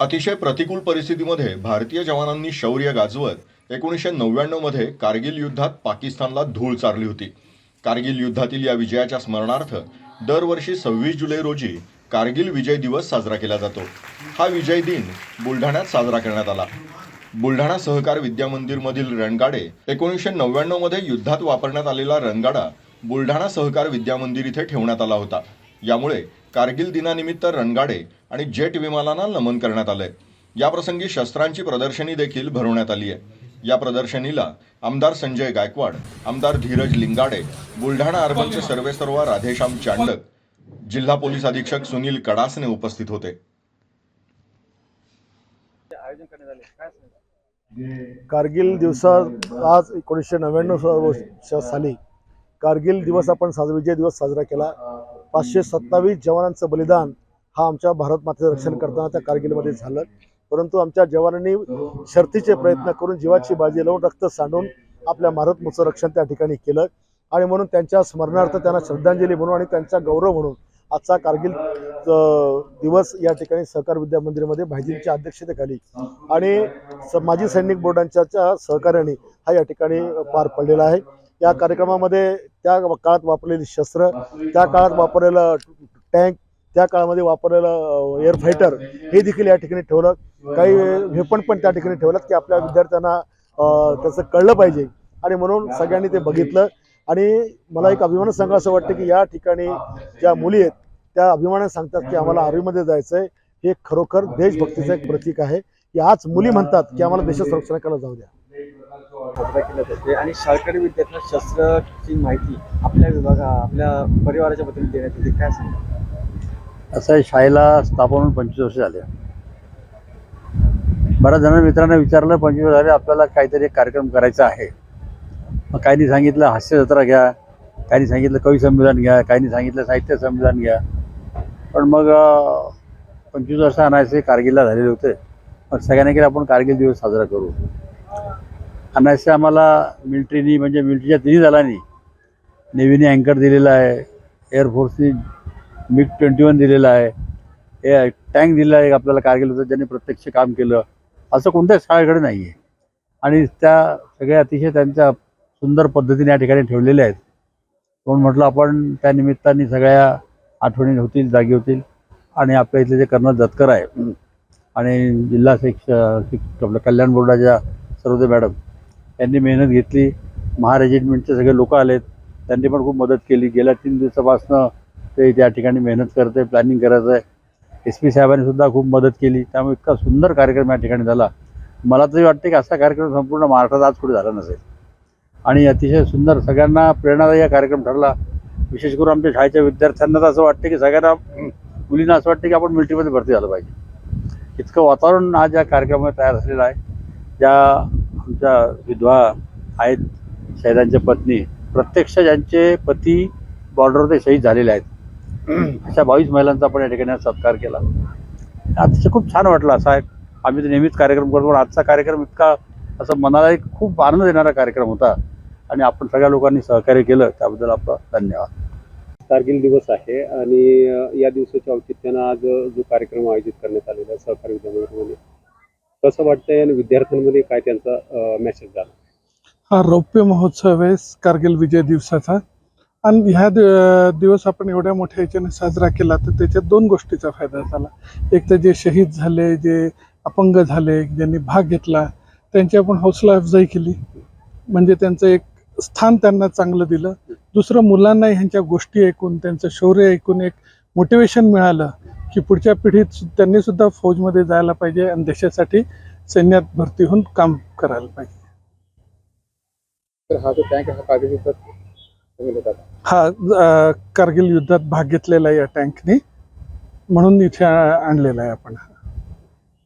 अतिशय प्रतिकूल परिस्थितीमध्ये भारतीय जवानांनी शौर्य गाजवत एकोणीसशे नव्याण्णवमध्ये कारगिल युद्धात पाकिस्तानला धूळ चारली होती. कारगिल युद्धातील या विजयाच्या स्मरणार्थ दरवर्षी सव्वीस जुलै रोजी कारगिल विजय दिवस साजरा केला जातो. हा विजय दिन बुलढाण्यात साजरा करण्यात आला. बुलढाणा सहकार विद्यामंदिरमधील रणगाडे एकोणीसशे नव्याण्णवमध्ये युद्धात वापरण्यात आलेला रणगाडा बुलढाणा सहकार विद्यामंदिर इथे ठेवण्यात आला होता. यामुळे कारगिल दिनानिमित्त रणगाडे आणि जेट विमानांना नमन करण्यात आलंय. याप्रसंगी शस्त्रांची प्रदर्शनी देखील भरवण्यात आली आहे. या प्रदर्शनीला आमदार संजय गायकवाड आमदार धीरज लिंगाडे बुलढाणा अर्बनचे सर्वेसर्वा राधेश्याम चांडक जिल्हा पोलीस अधीक्षक सुनील कडासने उपस्थित होते. कारगिल दिवसात आज एकोणीसशे नव्याण्णव साली कारगिल दिवस आपण विजय दिवस साजरा केला पाचशे सत्तावीस जवानांचं बलिदान हा आमच्या भारत मातेचं रक्षण करताना त्या कारगिलमध्ये झालं. परंतु आमच्या जवानांनी शर्तीचे प्रयत्न करून जीवाची बाजी लावून रक्त सांडून आपल्या भारत रक्षण त्या ठिकाणी केलं. आणि म्हणून त्यांच्या स्मरणार्थ त्यांना श्रद्धांजली म्हणून आणि त्यांचा गौरव म्हणून आजचा कारगिल दिवस या ठिकाणी सहकार विद्या मंदिरमध्ये भाईजींच्या अध्यक्षतेखाली आणि स- माजी सैनिक बोर्डांच्या सहकार्याने हा या ठिकाणी पार पडलेला आहे. या कार्यक्रमामध्ये त्या काळात वापरलेली शस्त्र त्या काळात वापरलेलं टँक त्या काळामध्ये वापरलेलं एअर फायटर हे देखील या ठिकाणी ठेवलं. काही वेपण पण त्या ठिकाणी ठेवलं की आपल्या विद्यार्थ्यांना त्याचं कळलं पाहिजे. आणि म्हणून सगळ्यांनी ते बघितलं. आणि मला एक अभिमान सांगा असं वाटतं की या ठिकाणी ज्या मुली आहेत त्या अभिमानाने सांगतात की आम्हाला आर्मीमध्ये जायचं आहे हे खरोखर देशभक्तीचं एक प्रतीक आहे. की आज मुली म्हणतात की आम्हाला देश संरक्षण करायला जाऊ द्या. साजरा केला जाते आणि शाळकरी विद्यार्थ्यांना शस्त्राची माहिती आपल्या विभागा आपल्या परिवाराच्या बद्दल देण्यात येते. काय सांगतात असं शाळेला स्थापन होऊन पंचवीस वर्ष झाले. बऱ्याच जणांना मित्रांना विचारलं पंचवीस झाले आपल्याला काहीतरी एक कार्यक्रम करायचा आहे. मग काहींनी सांगितलं हास्य जत्रा घ्या. काहींनी सांगितलं कवी संमेलन घ्या. काहींनी सांगितलं साहित्य संमेलन घ्या. पण मग पंचवीस वर्ष अनायसे कारगिलला झालेले होते. मग सगळ्यांनी केलं आपण कारगिल दिवस साजरा करू. अनायसे आम्हाला मिलिटरीनी म्हणजे मिलिटरीच्या तिन्ही दलांनी नेव्हीने अँकर दिलेला आहे. एअरफोर्सनी मिग ट्वेंटी वन दिलेलं आहे. हे टँक दिलेला आहे आपल्याला कारगिल होतं ज्यांनी प्रत्यक्ष काम केलं. असं कोणत्याच शाळेकडे नाही आहे आणि त्या सगळ्या अतिशय त्यांच्या सुंदर पद्धतीने या ठिकाणी ठेवलेल्या आहेत. म्हणून म्हटलं आपण त्या निमित्ताने सगळ्या आठवणी होतील जागी होतील. आणि आपल्या इथले जे कर्नल जतकर आहे आणि जिल्हा शिक्ष शिक आपल्या कल्याण बोर्डाच्या सर्वोदय मॅडम यांनी मेहनत घेतली. महारेजिमेंटचे सगळे लोक आलेत. त्यांनी पण खूप मदत केली. गेल्या तीन दिवसापासनं ते त्या ठिकाणी मेहनत करत आहे प्लॅनिंग करायचं आहे एस पी साहेबांनी सुद्धा खूप मदत केली. त्यामुळे इतका सुंदर कार्यक्रम या ठिकाणी झाला. मला तरी वाटते की असा कार्यक्रम संपूर्ण महाराष्ट्रात आज कुठे झाला नसेल. आणि अतिशय सुंदर सगळ्यांना प्रेरणादायी हा कार्यक्रम ठरला. विशेष करून आमच्या शाळेच्या विद्यार्थ्यांना तर असं वाटतं की सगळ्यांना मुलींना असं वाटतं की आपण मिलिटरीमध्ये भरती झालं पाहिजे. इतकं वातावरण आज या कार्यक्रमात तयार झालेलं आहे ज्या आमच्या विधवा आहेत शहीदांच्या पत्नी प्रत्यक्ष ज्यांचे पती बॉर्डरवर ते शहीद झालेले आहेत अशा बावीस महिलांचा आपण या ठिकाणी सत्कार केला. अतिशय खूप छान वाटलं असा एक आम्ही तर नेहमीच कार्यक्रम करतो पण आजचा कार्यक्रम इतका असं मनाला एक खूप आनंद देणारा कार्यक्रम होता. आणि आपण सगळ्या लोकांनी सहकार्य केलं त्याबद्दल आपलं धन्यवाद. कारगिल दिवस आहे आणि या दिवसाच्या औचित्यानं आज जो कार्यक्रम आयोजित करण्यात आलेला आहे सहकारी विद्यामंदिरमध्ये कसं वाटतंय आणि विद्यार्थ्यांमध्ये काय त्यांचा मेसेज झाला? हा रौप्य महोत्सव आहे कारगिल विजय दिवसाचा. आणि ह्या दि- दिवस आपण एवढ्या मोठ्या ह्याच्याने साजरा केला तर त्याच्यात दोन गोष्टीचा फायदा झाला. एक तर जे शहीद झाले जे अपंग झाले ज्यांनी भाग घेतला त्यांची आपण हौसला अफजाई केली. म्हणजे त्यांचं एक स्थान त्यांना चांगलं दिलं. दुसरं मुलांना ह्यांच्या गोष्टी ऐकून त्यांचं शौर्य ऐकून एक मोटिवेशन मिळालं की पुढच्या पिढीत त्यांनी सुद्धा फौजमध्ये जायला पाहिजे आणि देशासाठी सैन्यात भरती होऊन काम करायला पाहिजे. तर हा जो टँक हा हा कारगिल युद्धात भाग घेतलेला आहे या टँकनी म्हणून इथे आणलेला आहे आपण